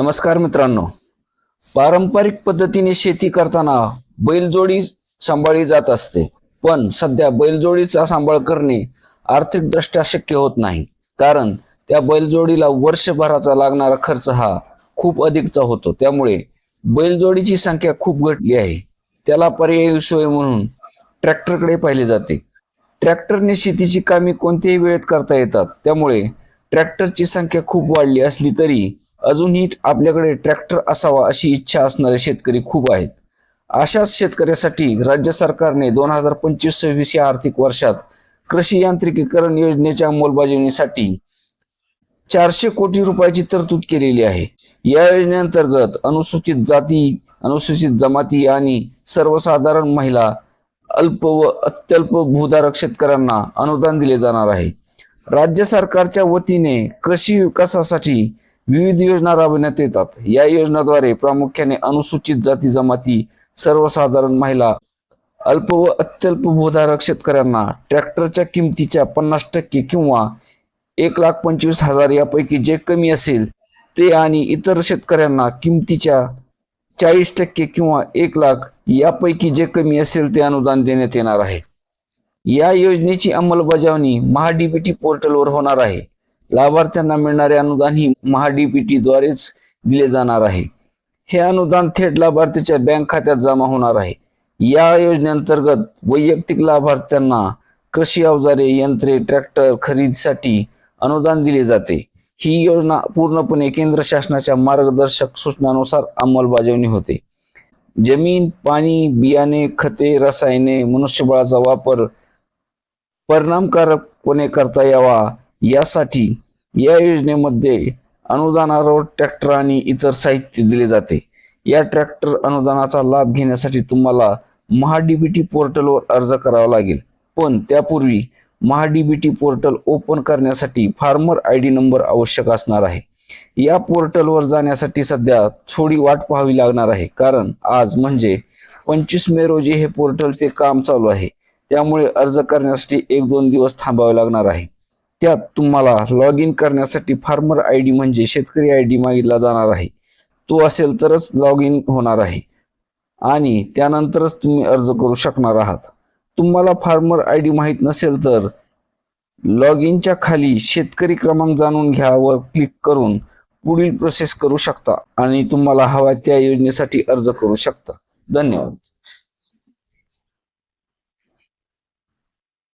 नमस्कार मित्रांनो. पारंपरिक पद्धतीने शेती करताना बैलजोडी सांभाळली जात असते. पण सध्या बैलजोडीचा सांभाळ करणे आर्थिकदृष्ट्या शक्य होत नाही. कारण त्या बैलजोडीला वर्षभराचा लागणारा खर्च हा खूप अधिकचा होतो. त्यामुळे बैलजोडीची संख्या खूप घटली आहे. त्याला पर्यायी सोय म्हणून ट्रॅक्टरकडे पाहिले जाते. ट्रॅक्टरने शेतीची कामे कोणत्याही वेळेत करता येतात. त्यामुळे ट्रॅक्टरची संख्या खूप वाढली असली तरी अजूनही आपल्याकडे ट्रॅक्टर असावा अशी इच्छा असणारे शेतकरी खूप आहेत. अशाच शेतकऱ्यासाठी राज्य सरकारने दोन हजार पंचवीस सव्वीस या आर्थिक वर्षात कृषी यांत्रिकीकरण योजनेच्या अंमलबजावणीसाठी चारशे कोटी रुपयाची तरतूद केलेली आहे. या योजनेअंतर्गत अनुसूचित जाती अनुसूचित जमाती आणि सर्वसाधारण महिला अल्प व अत्यल्प भूधारक शेतकऱ्यांना अनुदान दिले जाणार आहे. राज्य सरकारच्या वतीने कृषी विकासासाठी विविध योजना राबविण्यात येतात. या योजनाद्वारे प्रामुख्याने अनुसूचित जाती जमाती सर्वसाधारण महिला अल्प व अत्यल्प भूधारक शेतकऱ्यांना ट्रॅक्टरच्या किमतीच्या पन्नास टक्के किंवा एक लाख पंचवीस हजार यापैकी जे कमी असेल ते आणि इतर शेतकऱ्यांना किमतीच्या चाळीस टक्के किंवा एक लाख यापैकी जे कमी असेल ते अनुदान देण्यात येणार आहे. या योजनेची अंमलबजावणी महाडीबीटी पोर्टलवर होणार आहे. लाभार्थ्यांना मिळणारे अनुदान ही महाडीपीटी द्वारेच दिले जाणार आहे. हे अनुदान थेट लाभार्थीच्या बँक खात्यात जमा होणार आहे. या योजनेअंतर्गत वैयक्तिक लाभार्थ्यांना कृषी अवजारे यंत्रे ट्रॅक्टर खरेदीसाठी अनुदान दिले जाते. ही योजना पूर्णपणे केंद्र शासनाच्या मार्गदर्शक सूचनानुसार अंमलबजावणी होते. जमीन पाणी बियाणे खते रसायने मनुष्यबळाचा वापर परिणामकारकपणे करता यावा. यासाठी या योजनेमध्ये अनुदानावर ट्रॅक्टर आणि इतर साहित्य दिले जाते. या ट्रॅक्टर अनुदानाचा लाभ घेण्यासाठी तुम्हाला महाडीबीटी पोर्टलवर अर्ज करावा लागेल. पण त्यापूर्वी महाडीबीटी पोर्टल ओपन करण्यासाठी फार्मर आय डी नंबर आवश्यक असणार आहे. या पोर्टलवर जाण्यासाठी सध्या थोडी वाट पाहावी लागणार आहे. कारण आज म्हणजे पंचवीस मे रोजी हे पोर्टलचे काम चालू आहे. त्यामुळे अर्ज करण्यासाठी एक दोन दिवस थांबावे लागणार आहे. त्यात तुम्हाला लॉग इन करण्यासाठी फार्मर आय डी म्हणजे शेतकरी आय डी मागितला जाणार आहे. तो असेल तरच लॉग इन होणार आहे. आणि त्यानंतरच तुम्ही अर्ज करू शकणार आहात. तुम्हाला फार्मर आय डी माहीत नसेल तर लॉग इनच्या खाली शेतकरी क्रमांक जाणून घ्या वर क्लिक करून पुढील प्रोसेस करू शकता आणि तुम्हाला हवा त्या योजनेसाठी अर्ज करू शकता. धन्यवाद.